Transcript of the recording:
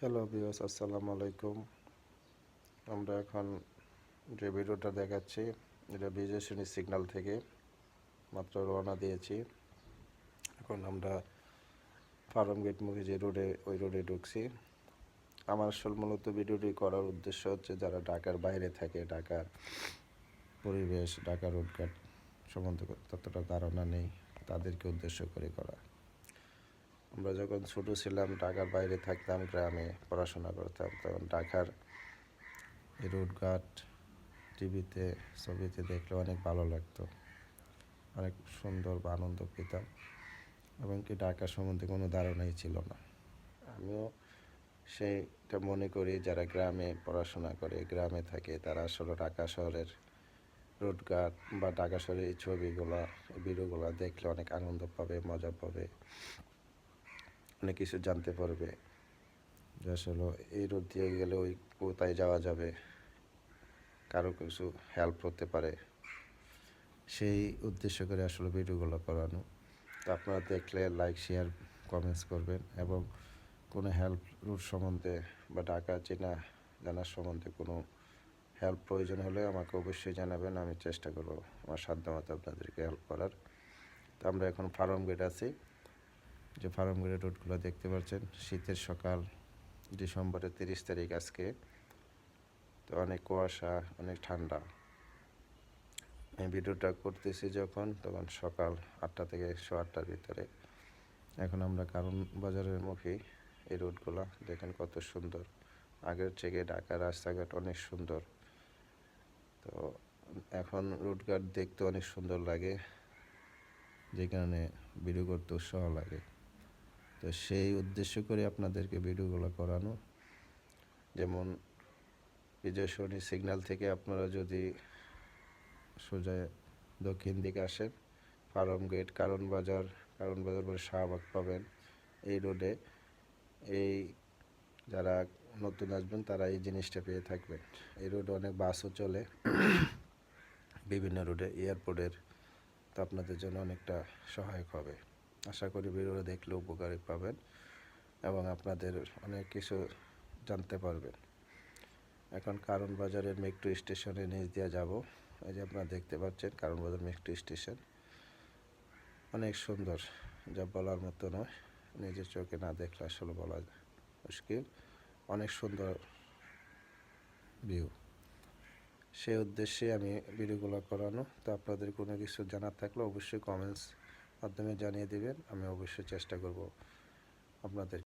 Hello বিওস আসসালামু আলাইকুম আমরা এখন যে ভিডিওটা দেখাচ্ছি, এটা বিজয়সিনী সিগন্যাল থেকে মাত্র রওনা দিয়েছি। এখন আমরা ফার্ম গেট মুখে যে রোডে, ওই রোডে ঢুকছি। আমার আসল মূলত ভিডিওটি করার উদ্দেশ্য হচ্ছে যারা ঢাকার বাইরে থাকে, ঢাকার পরিবেশ ঢাকার রোডঘাট সম্বন্ধে ততটা ধারণা নেই, তাদেরকে উদ্দেশ্য করে করা। আমরা যখন ছোটো ছিলাম, ঢাকার বাইরে থাকতাম, গ্রামে পড়াশোনা করতাম, তখন ঢাকার রোডঘাট টিভিতে, ছবিতে দেখলে অনেক ভালো লাগতো। অনেক সুন্দর বা আনন্দ পেতাম। এবং কি ঢাকা সম্বন্ধে কোনো ধারণাই ছিল না। আমিও সেইটা মনে করি, যারা গ্রামে পড়াশোনা করে, গ্রামে থাকে, তারা আসলে ঢাকা শহরের রোডঘাট বা ঢাকা শহরের এই ছবিগুলো ভিডিওগুলো দেখলে অনেক আনন্দ পাবে, মজা পাবে। অনেক কিছু জানতে পারবে। যে আসলে এই রোড দিয়ে গেলে ওই কোথায় যাওয়া যাবে? কারও কিছু হেল্প হতে পারে। সেই উদ্দেশ্য করে আসলে ভিডিওগুলো করানো। তো আপনারা দেখলে লাইক শেয়ার কমেন্টস করবেন এবং কোনো হেল্প রুট সম্বন্ধে বা ঢাকা চেনা জানার সম্বন্ধে কোনো হেল্প প্রয়োজন হলে আমাকে অবশ্যই জানাবেন, আমি চেষ্টা করব আমার সাধ্যমতো আপনাদেরকে হেল্প করার। তো আমরা এখন ফার্ম গেট আছি। যে ফার্ম গেটের রোডগুলো দেখতে পাচ্ছেন, শীতের সকাল, ডিসেম্বরের তিরিশ তারিখ আজকে। তো অনেক কুয়াশা, অনেক ঠান্ডা। এই ভিডিওটা করতেছি যখন, তখন সকাল আটটা থেকে একশো আটটার ভিতরে। এখন আমরা কারণ বাজারের মুখে এই রোডগুলো দেখেন কত সুন্দর। আগের থেকে ঢাকার রাস্তাঘাট অনেক সুন্দর। তো এখন রোডঘাট দেখতে অনেক সুন্দর লাগে। যে কারণে ভিডিও করতে উৎসাহ লাগে। তো সেই উদ্দেশ্য করে আপনাদেরকে ভিডিওগুলো করানো। যেমন বিজয় সরণি সিগন্যাল থেকে আপনারা যদি সোজা দক্ষিণ দিকে আসেন, ফার্ম গেট, কারণ বাজার কারণ বাজার পরে শাহবাগ পাবেন এই রোডে এই যারা নতুন আসবেন, তারা এই জিনিসটা পেয়ে থাকবেন। এই রোডে অনেক বাসও চলে, বিভিন্ন রোডে এয়ারপোর্টের তো আপনাদের জন্য অনেকটা সহায়ক হবে। আশা করি ভিডিওটা দেখলে উপকারী পাবেন এবং আপনাদের অনেক কিছু জানতে পারবেন। এখন কারণ বাজারের মেট্রো স্টেশনে নিচ দিয়ে যাব। এই যে আপনারা দেখতে পাচ্ছেন কারণ বাজার মেট্রো স্টেশন অনেক সুন্দর, যা বলার মতো নয়। নিজের চোখে না দেখলে আসলে বলা মুশকিল। অনেক সুন্দর ভিউ সেই উদ্দেশ্যে আমি ভিডিওগুলো করানো। তো আপনাদের কোনো কিছু জানার থাকলে অবশ্যই কমেন্টস মাধ্যমে জানিয়ে দেবেন আমি অবশ্যই চেষ্টা করব আপনাদের